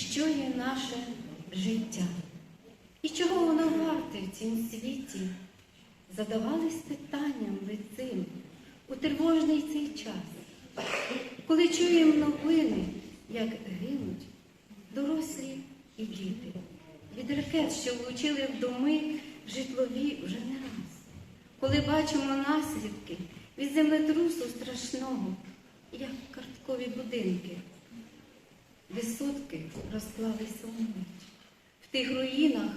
що є наше життя і чого воно варте в цім світі. Задавались питанням ви цим у тривожний цей час, коли чуємо новини, як гинуть дорослі і діти. Від ракет, що влучили в доми житлові вже не раз. Коли бачимо наслідки від землетрусу страшного, як карткові будинки, висотки розклалися умить. В тих руїнах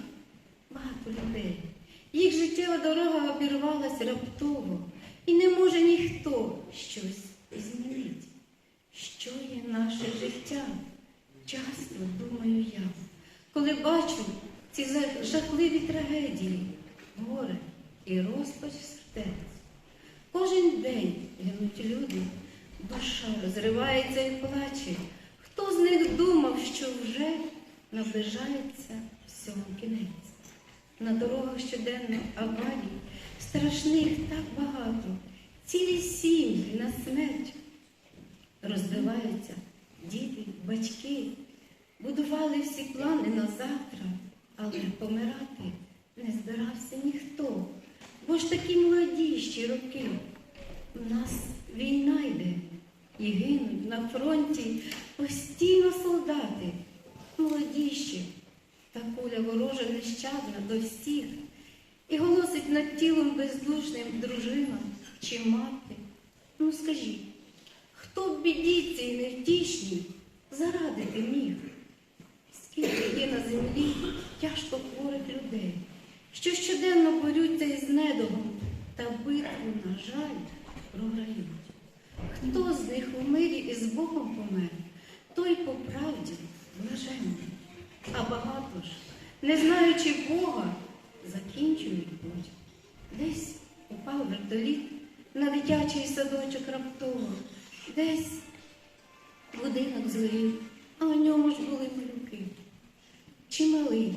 багато людей. Їх життєва дорога обірвалась раптово, і не може ніхто щось змінити. Що є наше життя? Часто думаю я, коли бачу ці жахливі трагедії, горе і розпач сердець. Кожен день гинуть люди, душа розривається і плаче. Хто з них думав, що вже наближається всьому кінець? На дорогах щоденно аварій, страшних так багато, цілі сім'ї на смерть розбиваються діти, батьки, будували всі плани на завтра, але помирати не збирався ніхто. Бо ж такі молоді ще роки. У нас війна йде і гинуть на фронті постійно солдати, молодіші, та куля ворожа нещадна до всіх, і голосить над тілом бездушним дружина чи мати. Ну скажіть, хто в біді цій невтішній зарадити міг? Скільки є на землі тяжко хворих людей, що щоденно борються із недогом та битву, на жаль, програють. Хто з них у мирі із Богом помер, той по правді блаженний. А багато ж, не знаючи Бога, закінчують путь. Десь упав вертоліт на дитячий садочок раптово, десь будинок згорів, а у ньому ж були малюки. Чи малий,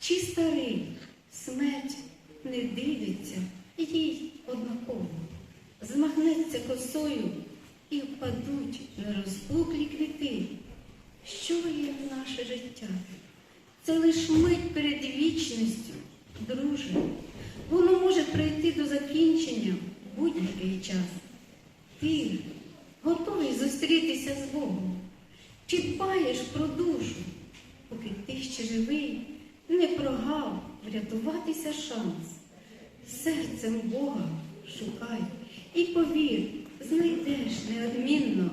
чи старий, смерть не дивиться, їй однаково. Змахнеться косою і впадуть на розпуклі квіти. Що є наше життя? Це лиш мить перед вічністю, друже. Воно може прийти до закінчення будь-який час. Ти готовий зустрітися з Богом? Чи дбаєш про душу, поки ти ще живий, не прогав врятуватися шанс? Серцем Бога шукай і повір, знайдеш неодмінно.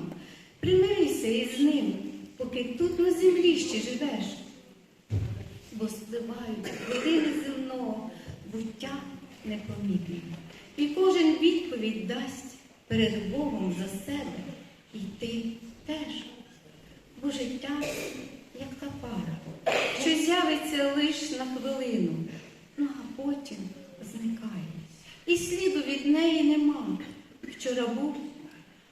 Примирися із ним, поки тут на землі ще живеш. Бо спливають хвилини земного буття непомітно. І кожен відповідь дасть перед Богом за себе, і ти теж. Бо життя, як та пара, що з'явиться лиш на хвилину, ну а потім зникає. І сліду від неї нема. Вчора був,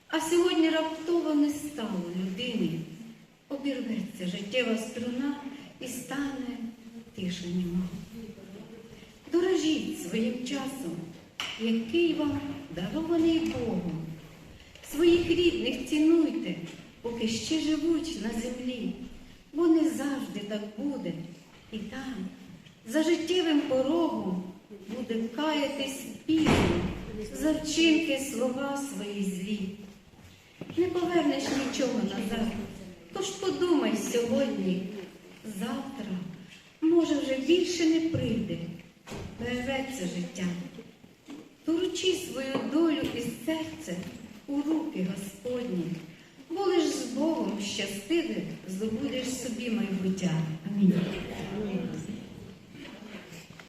а сьогодні раптово не стало людини. Обірветься життєва струна і стане тиша нема. Дорожіть своїм часом, який вам дарований Богом. Своїх рідних цінуйте, поки ще живуть на землі, бо не завжди так буде. І там, за життєвим порогом, буде каятись пізно за вчинки слова свої злі. Не повернеш нічого назад, тож подумай сьогодні, завтра, може, вже більше не прийде, перерветься життя. Доручи свою долю і серце у руки Господні, бо лиш з Богом щастивим здобудеш собі майбуття. Амінь.